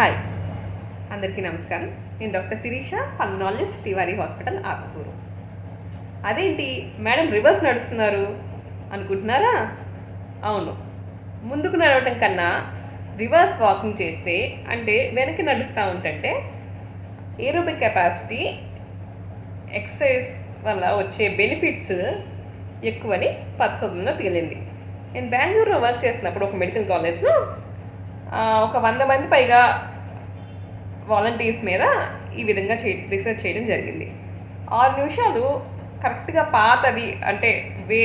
Hi అందరికీ నమస్కారం. నేను డాక్టర్ శిరీష పల్నాలజిస్ట్ శ్రీవారి హాస్పిటల్ ఆత్మకూరు. అదేంటి మేడం రివర్స్ నడుస్తున్నారు అనుకుంటున్నారా? అవును. ముందుకు నడవటం కన్నా రివర్స్ వాకింగ్ చేస్తే అంటే వెనక్కి నడుస్తూ ఉంటే ఏరోబిక్ కెపాసిటీ ఎక్సర్సైజ్ వల్ల వచ్చే బెనిఫిట్స్ ఎక్కువని పరిశోధనలో తేలింది. నేను బెంగళూరులో వర్క్ చేసినప్పుడు ఒక మెడికల్ కాలేజ్లో ఒక వంద మంది పైగా వాలంటీర్స్ మీద ఈ విధంగా చే రీసెర్చ్ చేయడం జరిగింది. ఆరు నిమిషాలు కరెక్ట్గా పాతది అంటే వే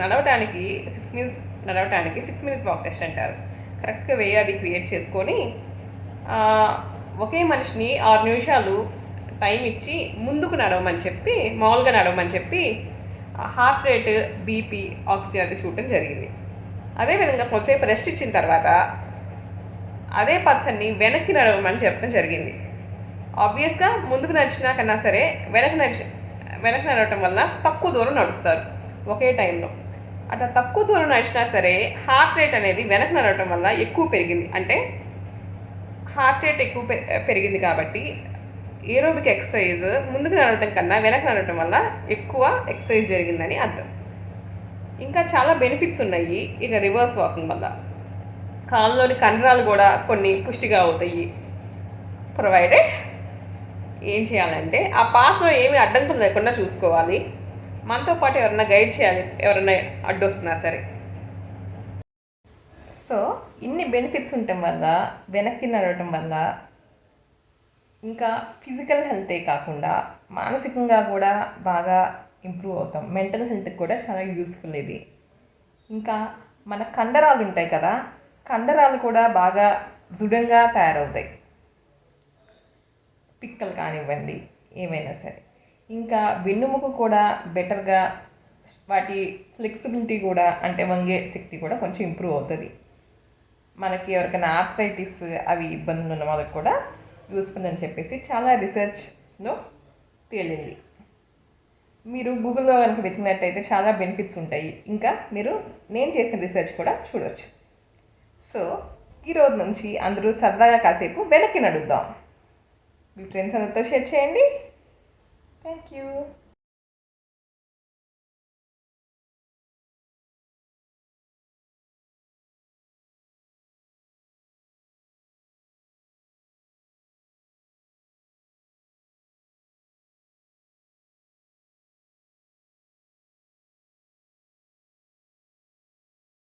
నడవటానికి సిక్స్ మినిట్స్ నడవటానికి సిక్స్ మినిట్ వాక్ టెస్ట్ అంటారు. కరెక్ట్గా వే అది క్రియేట్ చేసుకొని ఒకే మనిషిని ఆరు నిమిషాలు టైం ఇచ్చి ముందుకు నడవమని చెప్పి మామూలుగా నడవమని చెప్పి హార్ట్ రేట్ బీపీ ఆక్సిజన్ అది చూడటం జరిగింది. అదేవిధంగా కొంతసేపు రెస్ట్ ఇచ్చిన తర్వాత అదే పర్సన్ని వెనక్కి నడవమని చెప్పడం జరిగింది. ఆబ్వియస్గా ముందుకు నడిచినా కన్నా సరే వెనక్కి నడిచి వెనక్కి నడవటం వల్ల తక్కువ దూరం నడుస్తారు ఒకే టైంలో. అట్లా తక్కువ దూరం నడిచినా సరే హార్ట్ రేట్ అనేది వెనక్కి నడవటం వల్ల ఎక్కువ పెరిగింది. అంటే హార్ట్ రేట్ ఎక్కువ పె- పెరిగింది కాబట్టి ఏరోబిక్ ఎక్సర్సైజ్ ముందుకు నడవటం కన్నా వెనక్కి నడవటం వల్ల ఎక్కువ ఎక్సర్సైజ్ జరిగిందని అర్థం. ఇంకా చాలా బెనిఫిట్స్ ఉన్నాయి ఇట్లా రివర్స్ వాకింగ్ వల్ల. కాళ్ళలోని కండరాలు కూడా కొన్ని పుష్టిగా అవుతాయి. ప్రొవైడెడ్ ఏం చేయాలంటే ఆ పాత్రలో ఏమి అడ్డంకులు లేకుండా చూసుకోవాలి. మనతో పాటు ఎవరైనా గైడ్ చేయాలి ఎవరైనా అడ్డొస్తున్నా సరే. సో ఇన్ని బెనిఫిట్స్ ఉండటం వల్ల వెనక్కి నడవటం వల్ల ఇంకా ఫిజికల్ హెల్తే కాకుండా మానసికంగా కూడా బాగా ఇంప్రూవ్ అవుతాం. మెంటల్ హెల్త్కి కూడా చాలా యూస్ఫుల్ ఇది. ఇంకా మన కండరాలు ఉంటాయి కదా కండరాలు కూడా బాగా దృఢంగా తయారవుతాయి. పిక్కలు కానివ్వండి ఏమైనా సరే. ఇంకా వెన్నుముక కూడా బెటర్గా వాటి ఫ్లెక్సిబిలిటీ కూడా అంటే వంగే శక్తి కూడా కొంచెం ఇంప్రూవ్ అవుతుంది. మనకి ఎవరికైనా ఆర్థైటిస్ అవి ఇబ్బందులు ఉన్న వాళ్ళకి కూడా యూస్ఫుల్ అని చెప్పేసి చాలా రీసెర్చ్స్లో తేలింది. మీరు గూగుల్లో కనుక వెతికినట్టయితే చాలా బెనిఫిట్స్ ఉంటాయి. ఇంకా మీరు నేను చేసిన రీసెర్చ్ కూడా చూడవచ్చు సో ఈరోజు నుంచి అందరూ సరదాగా కాసేపు వెనక్కి నడుద్దాం. మీ ఫ్రెండ్స్ అందరితో షేర్ చేయండి. Thank you